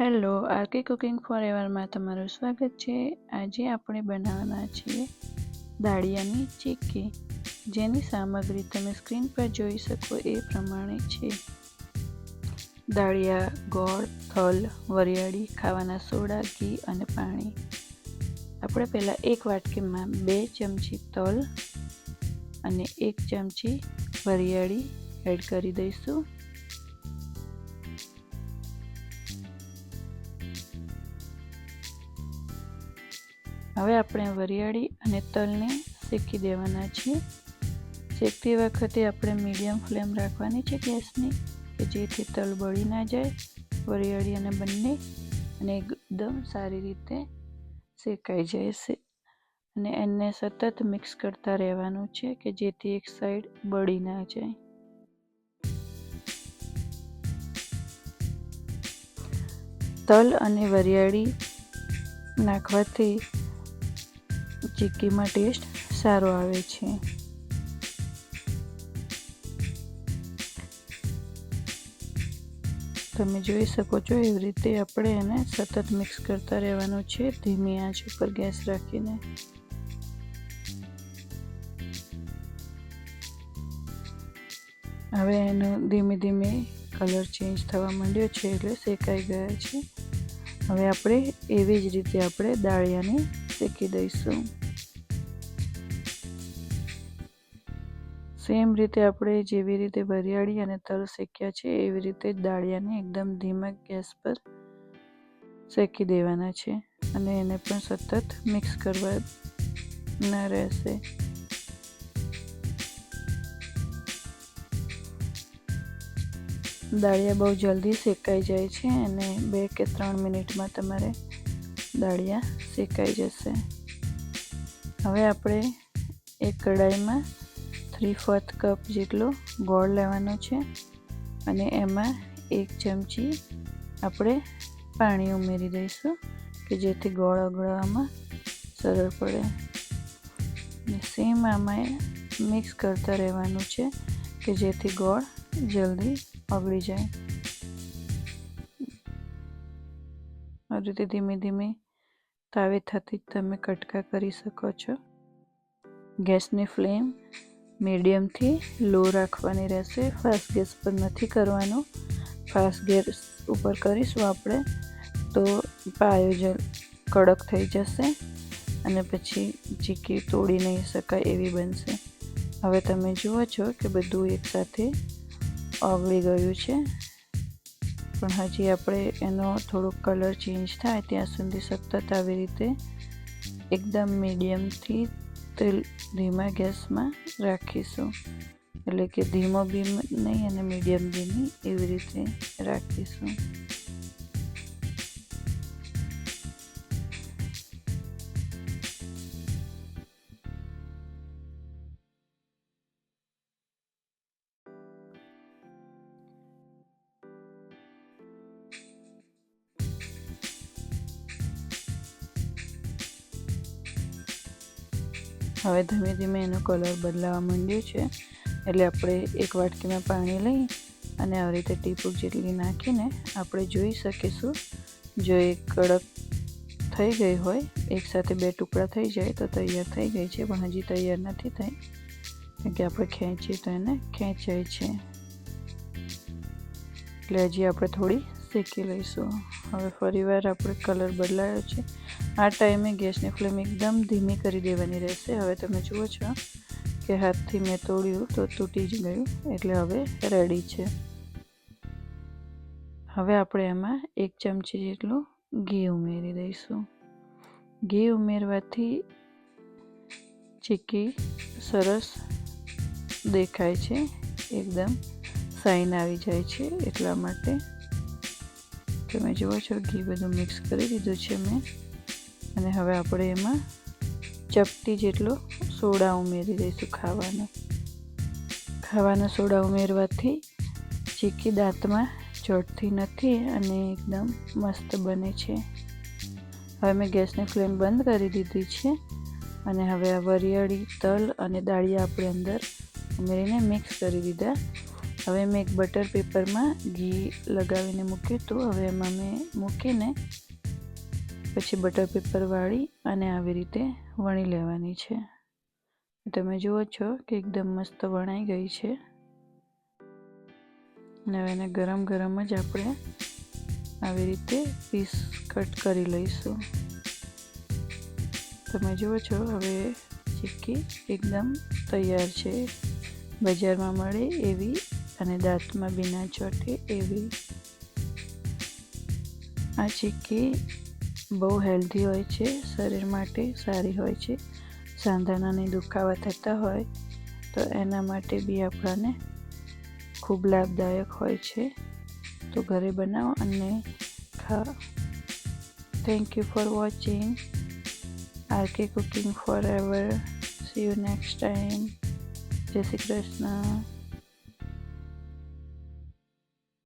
Hello, RK cooking ફોર એવરમાં તમારું સ્વાગત છે. આજે આપણે બનાવવાના છીએ દાળિયાની ચીક્કી જેની સામગ્રી તમે સ્ક્રીન પર જોઈ શકો એ પ્રમાણે છે. દાળિયા, ગોળ થલ વરિયાળી, ખાવાના સોડા, ઘી અને પાણી. આપણે પહેલાં એક વાટકીમાં બે ચમચી તલ અને એક ચમચી વરિયાળી એડ કરી દઈશું. હવે આપણે વરિયાળી અને તલને શેકી દેવાના છીએ. શેકતી વખતે આપણે મીડિયમ ફ્લેમ રાખવાની છે ગેસની, કે જેથી તલ બળી ના જાય. વરિયાળી અને બંને, અને એકદમ સારી રીતે શેકાઈ જાય છે. અને એને સતત મિક્સ કરતા રહેવાનું છે, કે જેથી એક સાઈડ બળી ના જાય. તલ અને વરિયાળી નાખવાથી ચીક્કીમાં ટેસ્ટ સારો આવે છે. તમે જોઈ શકો છો એવી રીતે આપણે એને સતત મિક્સ કરતા રહેવાનું છે. ધીમી આંચ ઉપર ગેસ રાખીને. હવે એનો ધીમે ધીમે કલર ચેન્જ થવા માંડ્યો છે એટલે શેકાઈ ગયા છે. હવે આપણે એવી જ રીતે આપણે દાળિયાને શેકી દઈશું સેમ રીતે આપણે જેવી રીતે વરિયાળી અને તલ શેક્યા છે, એવી રીતે દાળિયાને એકદમ ધીમા ગેસ પર શેકી દેવાના છે અને એને પણ સતત મિક્સ કરવા ના રહેશે. દાળિયા બહુ જલ્દી શેકાઈ જાય છે અને બે કે ત્રણ મિનિટમાં તમારે દાળિયા શેકાઈ જશે. હવે આપણે એક કઢાઈમાં થ્રી ફોર્થ કપ જેટલો ગોળ લેવાનો છે અને એમાં એક ચમચી આપણે પાણી ઉમેરી દઈશું કે જેથી ગોળ ઓગળવામાં સરળ પડે. સેમ આમાં મિક્સ કરતા રહેવાનું છે કે જેથી ગોળ જલ્દી ઓગળી જાય. આ રીતે ધીમે ધીમે તાવે થતી તમે કટકા કરી શકો છો. ગેસની ફ્લેમ મીડિયમથી લો રાખવાની રહેશે. ફાસ્ટ ગેસ પર નથી કરવાનું. ફાસ્ટ ગેસ ઉપર કરીશું આપણે તો પાયો જ કડક થઈ જશે અને પછી ચીકી તોડી નહીં શકાય એવી બનશે. હવે તમે જુઓ છો કે બધું એકસાથે ઓગળી ગયું છે. પણ હજી આપણે એનો થોડોક કલર ચેન્જ થાય ત્યાં સુધી સતત આવી રીતે એકદમ મીડિયમથી તેલ ધીમા ગેસમાં રાખીશું. એટલે કે ધીમો બીમ નહીં અને મીડિયમ બી નહીં એવી રીતે રાખીશું. હવે ધીમે ધીમે એનો કલર બદલાવા માંડ્યો છે. એટલે આપણે એક વાટકીમાં પાણી લઈ અને આવી રીતે ટીપુક જેટલી નાખીને આપણે જોઈ શકીશું. જો એ કડક થઈ ગઈ હોય એકસાથે બે ટુકડા થઈ જાય તો તૈયાર થઈ ગઈ છે, પણ હજી તૈયાર નથી થઈ. કારણ કે આપણે ખેંચીએ તો એને ખેંચાય છે. એટલે હજી આપણે થોડી શેકી લઈશું. હવે ફરીવાર આપણે કલર બદલાયો છે. આ ટાઈમે ગેસની ફ્લેમ એકદમ ધીમી કરી દેવાની રહેશે. હવે તમે જુઓ છો કે હાથથી મેં તોડ્યું તો તૂટી જ ગયું. એટલે હવે રેડી છે. હવે આપણે એમાં એક ચમચી જેટલું ઘી ઉમેરી દઈશું. ઘી ઉમેરવાથી ચીક્કી સરસ દેખાય છે. એકદમ સાઈન આવી જાય છે એટલા માટે. તમે જુઓ છો, ઘી બધું મિક્સ કરી દીધું છે મેં. અને હવે આપણે એમાં ચપટી જેટલો સોડા ઉમેરી દઈશું ખાવાનો. ખાવાના સોડા ઉમેરવાથી ચીકી દાંતમાં ચોટતી નથી અને એકદમ મસ્ત બને છે. હવે મેં ગેસની ફ્લેમ બંધ કરી દીધી છે અને હવે આ વરિયાળી તલ અને દાળિયા આપણે અંદર ઉમેરીને મિક્સ કરી દીધા. હવે મેં એક બટર પેપરમાં ઘી લગાવીને મૂક્યું હતું. હવે એમાં મેં મૂકીને પછી બટર પેપર વાળી અને આવી રીતે વણી લેવાની છે. તમે જુઓ છો કે એકદમ મસ્ત વણાઈ ગઈ છે. અને હવે એને ગરમ ગરમ જ આપણે આવી રીતે પીસ કટ કરી લઈશું. તમે જુઓ છો, હવે ચીક્કી એકદમ તૈયાર છે. બજારમાં મળે એવી અને દાંતમાં બી ચોટે એવી આ ચીક્કી બહુ હેલ્ધી હોય છે, શરીર માટે સારી હોય છે. સાંધાનાની દુખાવા થતા હોય તો એના માટે બી આપણને ખૂબ લાભદાયક હોય છે. તો ઘરે બનાવો અને ખા thank you for watching RK cooking forever see you next time જય શ્રી કૃષ્ણ.